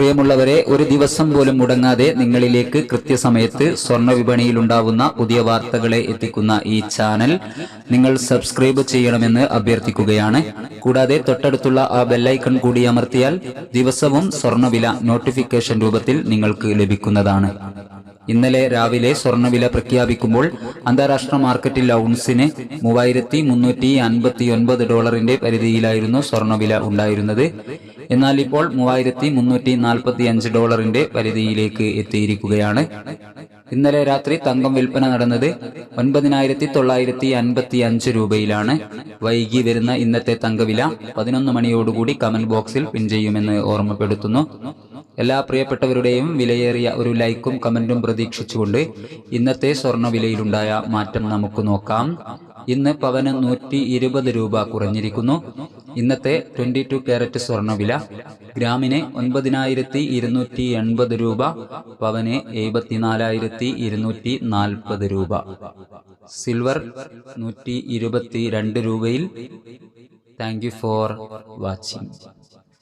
പ്രിയമുള്ളവരെ ഒരു ദിവസം പോലും മുടങ്ങാതെ നിങ്ങളിലേക്ക് കൃത്യസമയത്ത് സ്വർണ വിപണിയിൽ ഉണ്ടാവുന്ന പുതിയ വാർത്തകളെ എത്തിക്കുന്ന ഈ ചാനൽ നിങ്ങൾ സബ്സ്ക്രൈബ് ചെയ്യണമെന്ന് അഭ്യർത്ഥിക്കുകയാണ്. കൂടാതെ തൊട്ടടുത്തുള്ള ആ ബെല്ലൈക്കൺ കൂടി അമർത്തിയാൽ ദിവസവും സ്വർണവില നോട്ടിഫിക്കേഷൻ രൂപത്തിൽ നിങ്ങൾക്ക് ലഭിക്കുന്നതാണ്. ഇന്നലെ രാവിലെ സ്വർണവില പ്രഖ്യാപിക്കുമ്പോൾ അന്താരാഷ്ട്ര മാർക്കറ്റിൽ ഔൺസിന് മൂവായിരത്തി മുന്നൂറ്റി അൻപത്തി ഒൻപത് ഡോളറിന്റെ പരിധിയിലായിരുന്നു സ്വർണവില ഉണ്ടായിരുന്നത്. എന്നാൽ ഇപ്പോൾ മൂവായിരത്തി മുന്നൂറ്റി നാൽപ്പത്തി അഞ്ച് ഡോളറിന്റെ പരിധിയിലേക്ക് എത്തിയിരിക്കുകയാണ്. ഇന്നലെ രാത്രി തങ്കം വിൽപ്പന നടന്നത് ഒൻപതിനായിരത്തി തൊള്ളായിരത്തി അൻപത്തി അഞ്ച് രൂപയിലാണ്. വൈകി വരുന്ന ഇന്നത്തെ തങ്കവില പതിനൊന്ന് മണിയോടുകൂടി കമന്റ് ബോക്സിൽ പിൻ ചെയ്യുമെന്ന് ഓർമ്മപ്പെടുത്തുന്നു. എല്ലാ പ്രിയപ്പെട്ടവരുടെയും വിലയേറിയ ഒരു ലൈക്കും കമന്റും പ്രതീക്ഷിച്ചുകൊണ്ട് ഇന്നത്തെ സ്വർണ വിലയിലുണ്ടായ മാറ്റം നമുക്ക് നോക്കാം. ഇന്ന് പവന് നൂറ്റി ഇരുപത് രൂപ കുറഞ്ഞിരിക്കുന്നു. ഇന്നത്തെ ട്വന്റി ടു ക്യാരറ്റ് സ്വർണവില ഗ്രാമിന് ഒൻപതിനായിരത്തി ഇരുന്നൂറ്റി എൺപത് രൂപ പവന് എഴുപത്തിനാലായിരത്തി ഇരുന്നൂറ്റി നാൽപ്പത് രൂപ. സിൽവർ നൂറ്റി ഇരുപത്തി രണ്ട് രൂപയിൽ. Thank you for watching.